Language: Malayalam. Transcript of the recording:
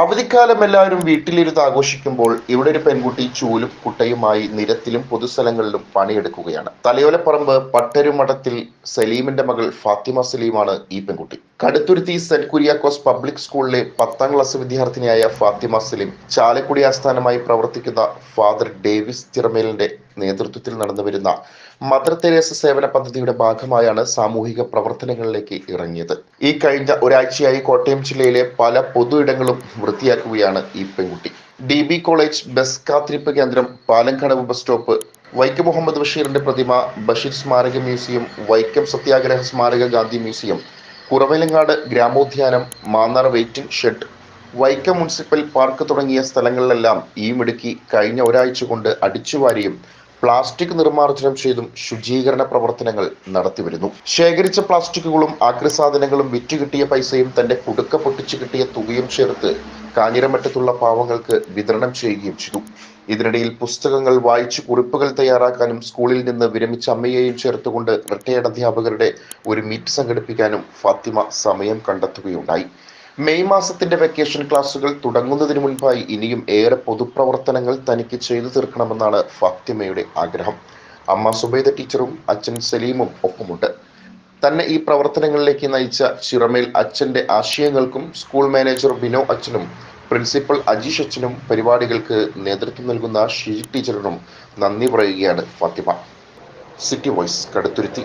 അവധിക്കാലം എല്ലാവരും വീട്ടിലിരുന്ന് ആഘോഷിക്കുമ്പോൾ ഇവിടെ ഒരു പെൺകുട്ടി ചൂലും കുട്ടയുമായി നിരത്തിലും പൊതുസ്ഥലങ്ങളിലും പണിയെടുക്കുകയാണ്. തലയോലപ്പറമ്പ് പട്ടരുമഠത്തിൽ സലീമിന്റെ മകൾ ഫാത്തിമ സലീമാണ് ഈ പെൺകുട്ടി. കടുത്തുരുത്തി സെന്റ് കുര്യാക്കോസ് പബ്ലിക് സ്കൂളിലെ പത്താം ക്ലാസ് വിദ്യാർത്ഥിനിയായ ഫാത്തിമ സലീം ചാലക്കുടി ആസ്ഥാനമായി പ്രവർത്തിക്കുന്ന ഫാദർ ഡേവിസ് ചിറമേലിന്റെ നേതൃത്വത്തിൽ നടന്നുവരുന്ന മദർ തെരേസ സേവന പദ്ധതിയുടെ ഭാഗമായാണ് സാമൂഹിക പ്രവർത്തനങ്ങളിലേക്ക് ഇറങ്ങിയത്. ഈ കഴിഞ്ഞ ഒരാഴ്ചയായി കോട്ടയം ജില്ലയിലെ പല പൊതു ഇടങ്ങളും വൃത്തിയാക്കുകയാണ് ഈ പെൺകുട്ടി. ഡി ബി കോളേജ് ബസ് കാത്തിരിപ്പ് കേന്ദ്രം പാലംകടവ് ബസ് സ്റ്റോപ്പ് വൈക്കം മുഹമ്മദ് ബഷീറിന്റെ പ്രതിമ ബഷീർ സ്മാരക മ്യൂസിയം വൈക്കം സത്യാഗ്രഹ സ്മാരക Gandhi museum Kuravilangad ഗ്രാമോദ്യാനം Mannar waiting shed Vaikom municipal park തുടങ്ങിയ സ്ഥലങ്ങളിലെല്ലാം ഈ മിടുക്കി കഴിഞ്ഞ ഒരാഴ്ച കൊണ്ട് അടിച്ചുവാരിയും പ്ലാസ്റ്റിക് നിർമ്മാർജനം ചെയ്തും ശുചീകരണ പ്രവർത്തനങ്ങൾ നടത്തിവരുന്നു. ശേഖരിച്ച പ്ലാസ്റ്റിക്കുകളും അഗ്രസാധനങ്ങളും വിറ്റുകിട്ടിയ പൈസയും തന്റെ കുടുക്ക പൊട്ടിച്ചു കിട്ടിയ തുകയും ചേർത്ത് കാഞ്ഞിരമറ്റത്തുള്ള പാവങ്ങൾക്ക് വിതരണം ചെയ്യുകയും ചെയ്തു. ഇതിനിടയിൽ പുസ്തകങ്ങൾ വായിച്ചു കുറിപ്പുകൾ തയ്യാറാക്കാനും സ്കൂളിൽ നിന്ന് വിരമിച്ച അമ്മയെയും ചേർത്തുകൊണ്ട് റിട്ടയർഡ് അധ്യാപകരുടെ ഒരു മീറ്റ് സംഘടിപ്പിക്കാനും ഫാത്തിമ സമയം കണ്ടെത്തുകയുണ്ടായി. മെയ് മാസത്തിന്റെ വെക്കേഷൻ ക്ലാസുകൾ തുടങ്ങുന്നതിന് മുൻപായി ഇനിയും ഏറെ പൊതുപ്രവർത്തനങ്ങൾ തനിക്ക് ചെയ്തു തീർക്കണമെന്നാണ് ഫാത്തിമയുടെ ആഗ്രഹം. അമ്മ സുബൈദ ടീച്ചറും അച്ഛൻ സലീമും ഒപ്പമുണ്ട്. തന്നെ ഈ പ്രവർത്തനങ്ങളിലേക്ക് നയിച്ച ചിറമേൽ അച്ഛന്റെ ആശയങ്ങൾക്കും സ്കൂൾ മാനേജർ ബിനോ അച്ഛനും പ്രിൻസിപ്പൽ അജീഷ് അച്ഛനും പരിപാടികൾക്ക് നേതൃത്വം നൽകുന്ന ഷീജി ടീച്ചറിനും നന്ദി പറയുകയാണ് ഫാത്തിമ. City voice Kaduthuruthy.